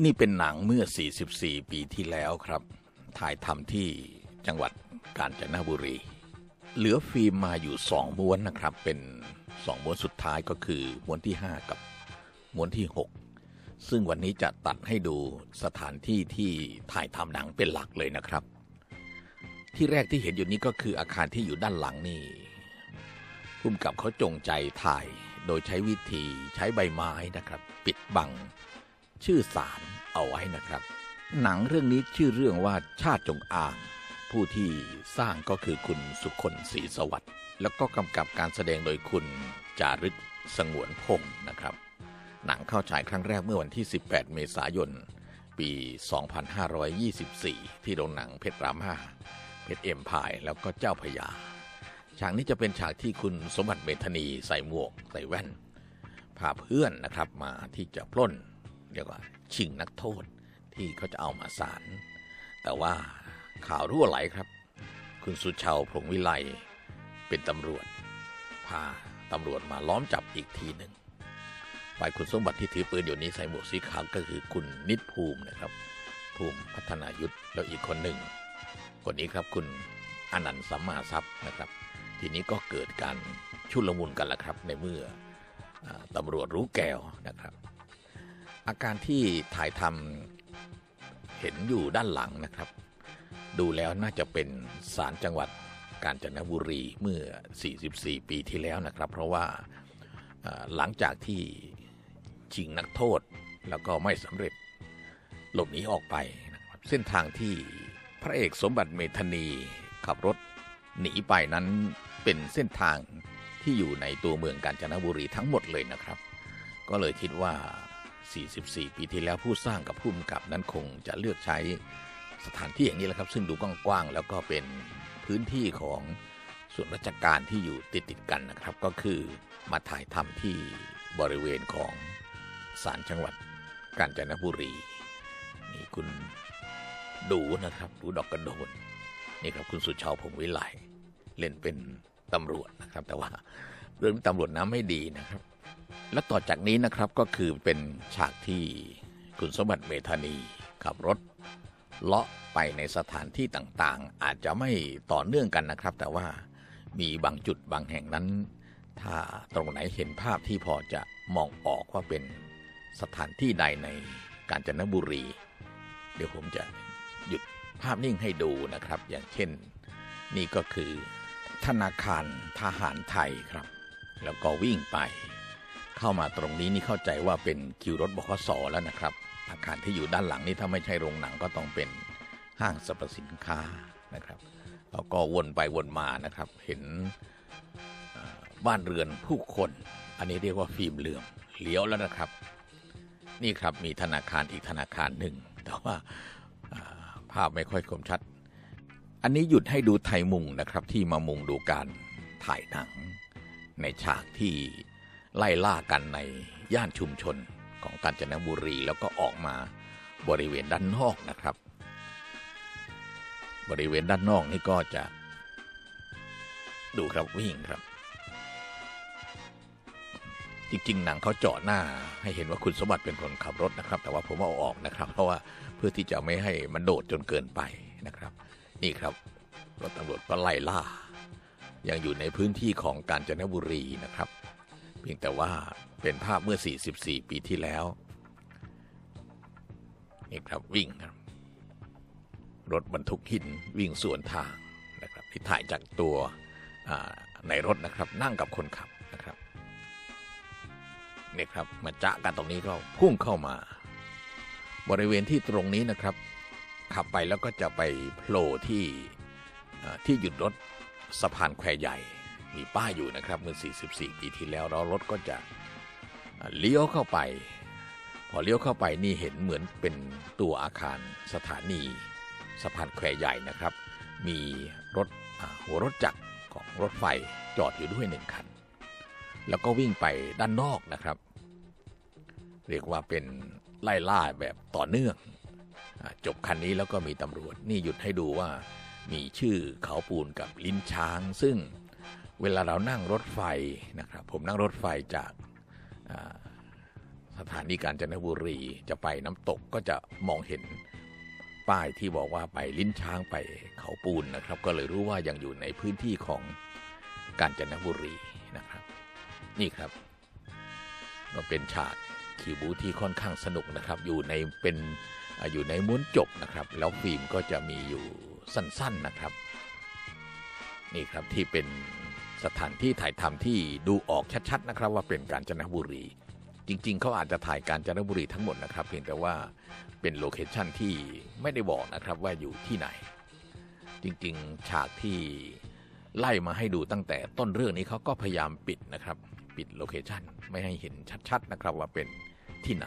นี่เป็นหนังเมื่อ 44 ปีที่แล้วครับ ถ่ายทำที่จังหวัดกาญจนบุรี เหลือฟิล์มมาอยู่สองม้วนนะครับ เป็นสองม้วนสุดท้ายก็คือม้วนที่ 5 กับม้วนที่ 6 ซึ่งวันนี้จะตัดให้ดูสถานที่ที่ถ่ายทำหนังเป็นหลักเลยนะครับ ที่แรกที่เห็นอยู่นี้ก็คืออาคารที่อยู่ด้านหลังนี่พุ่มกับเขาจงใจถ่ายโดยใช้วิธีใช้ใบไม้นะครับ ปิดบัง ชื่อสารเอาไว้นะครับ หนังเรื่องนี้ชื่อเรื่องว่าชาติจงอาง ผู้ที่สร้างก็คือคุณสุคนศรีสวัสดิ์แล้วก็กำกับการแสดงโดยคุณจารึกสงวนพงศ์นะครับ หนังเข้าฉายครั้งแรกเมื่อวันที่ 18 เมษายน ปี 2524 ที่โรงหนังเพชรรามาเพชรเอ็มพายแล้วก็เจ้าพยา ฉากนี้จะเป็นฉากที่คุณสมบัติเมธานีใส่หมวก ใส่แว่น พาเพื่อนนะครับมาที่จะปล้น เรียกว่าชิงนักโทษที่เขาจะเอามาศาลแต่ว่าข่าวรั่วไหลครับ คุณสุชาวพงวิไลเป็นตำรวจ พาตำรวจมาล้อมจับอีกทีหนึ่งฝ่ายคุณสมบัติที่ถือปืนอยู่นี้ใส่หมวกสีขาวก็คือคุณนิดภูมินะครับ ภูมิพัฒนายุทธแล้วอีกคนหนึ่ง คนนี้ครับคุณอนันต์สัมมาทรัพย์นะครับ ทีนี้ก็เกิดการชุลมุนกันละครับ ในเมื่ออตำรวจรู้แก้วนะครับ อาการที่ถ่ายทำเห็นอยู่ด้านหลังนะครับ ดูแล้วน่าจะเป็นศาลจังหวัดกาญจนบุรีเมื่อ 44 ปีที่แล้วนะครับ เพราะว่าหลังจากที่ชิงนักโทษแล้วก็ไม่สำเร็จหลบหนีออกไปนะครับเส้นทางที่พระเอกสมบัติเมธานีขับรถหนีไปนั้นเป็นเส้นทางที่อยู่ในตัวเมืองกาญจนบุรีทั้งหมดเลยนะครับ ก็เลยคิดว่า 44 ปีที่แล้วผู้สร้างกับผู้กำกับนั้นคงจะเลือกใช้สถานที่อย่างนี้แหละครับ ซึ่งดูกว้างๆแล้วก็เป็นพื้นที่ของส่วนราชการที่อยู่ติดๆกันนะครับ ก็คือมาถ่ายทำที่บริเวณของศาลจังหวัดกาญจนบุรีนี่คุณดูนะครับดูดอกกระโดนนี่ครับคุณสุชาวพงวิไลเล่นเป็นตำรวจนะครับ แต่ว่าเรื่องตำรวจน้ำไม่ดีนะครับ และต่อจากนี้นะครับก็คือเป็นฉากที่คุณสมบัติเมธานีขับรถเลาะไปในสถานที่ต่างๆ อาจจะไม่ต่อเนื่องกันนะครับ แต่ว่ามีบางจุดบางแห่งนั้น ถ้าตรงไหนเห็นภาพที่พอจะมองออกว่าเป็นสถานที่ใดในกาญจนบุรี เดี๋ยวผมจะหยุดภาพนิ่งให้ดูนะครับ อย่างเช่น นี่ก็คือธนาคารทหารไทยครับ แล้วก็วิ่งไป เข้ามาตรงนี้นี่เข้าใจว่าเป็นคิวรถบขสแล้วนะครับ อาคารที่อยู่ด้านหลังนี่ถ้าไม่ใช่โรงหนังก็ต้องเป็นห้างสรรพสินค้านะครับแล้วก็วนไปวนมานะครับ เห็นบ้านเรือนผู้คน อันนี้เรียกว่าฟิล์มเหลื่อมเลี้ยวแล้วนะครับ นี่ครับมีธนาคารอีกธนาคารหนึ่ง แต่ว่าภาพไม่ค่อยคมชัด อันนี้หยุดให้ดูไทยมุงนะครับที่มามุงดูการถ่ายหนังในฉากที่ ไล่ล่ากันในย่านชุมชนของกาญจนบุรี แล้วก็ออกมาบริเวณด้านนอกนะครับ บริเวณด้านนอกนี่ก็จะ ดูครับวิ่งครับ จริงๆ หนังเขาเจาะหน้า ให้เห็นว่าคุณสมบัติเป็นคนขับรถนะครับ แต่ว่าผมเอาออกนะครับ เพราะว่าเพื่อที่จะไม่ให้มันโดดจนเกินไปนะครับ นี่ครับรถตำรวจก็ไล่ล่า ยังอยู่ในพื้นที่ของกาญจนบุรีนะครับ เพียงแต่ว่าเป็นภาพเมื่อ 44 ปีที่แล้วนี่ครับวิ่งครับรถบรรทุกหินวิ่งสวนทางนะครับที่ถ่ายจากตัวในรถนะครับนั่งกับคนขับนะครับนี่ครับมาจะกันตรงนี้ก็พุ่งเข้ามา บริเวณที่ตรงนี้นะครับ ขับไปแล้วก็จะไปโผล่ที่ที่หยุดรถสะพานแควใหญ่ มีป้ายอยู่นะครับเมื่อ 44 ปีที่แล้วแล้วรถก็จะเลี้ยวเข้าไป พอเลี้ยวเข้าไปนี่เห็นเหมือนเป็นตัวอาคารสถานีสะพานแควใหญ่นะครับ มีรถหัวรถจักรของรถไฟจอดอยู่ด้วยหนึ่งคัน แล้วก็วิ่งไปด้านนอกนะครับ เรียกว่าเป็นไล่ล่าแบบต่อเนื่องอจบคันนี้แล้วก็มีตำรวจนี่หยุดให้ดูว่ามีชื่อเขาปูนกับลิ้นช้างซึ่ง เวลาเรานั่งรถไฟนะครับผมนั่งรถไฟจากสถานีกาญจนบุรีจะไปน้ำตกก็จะมองเห็นป้ายที่บอกว่าไปลิ้นช้างไปเขาปูนนะครับ ก็เลยรู้ว่ายังอยู่ในพื้นที่ของกาญจนบุรีนะครับ นี่ครับ ก็เป็นฉากคิวบูที่ค่อนข้างสนุกนะครับ อยู่ในเป็นอ่าอยู่ในม้วนจบนะครับ แล้วฟิล์มก็จะมีอยู่สั้นๆนะครับ นี่ครับที่เป็น สถานที่ถ่ายทำที่ดูออกชัดๆนะครับ ว่าเป็นกาญจนบุรี จริง ๆเขาอาจจะถ่ายกาญจนบุรีทั้งหมดนะครับ เพียงแต่ว่าเป็นโลเคชันที่ไม่ได้บอกนะครับว่าอยู่ที่ไหน จริงๆฉากที่ไล่มาให้ดูตั้งแต่ต้นเรื่องนี้เขาก็พยายามปิดนะครับ ปิดโลเคชันไม่ให้เห็นชัดๆนะครับว่าเป็นที่ไหน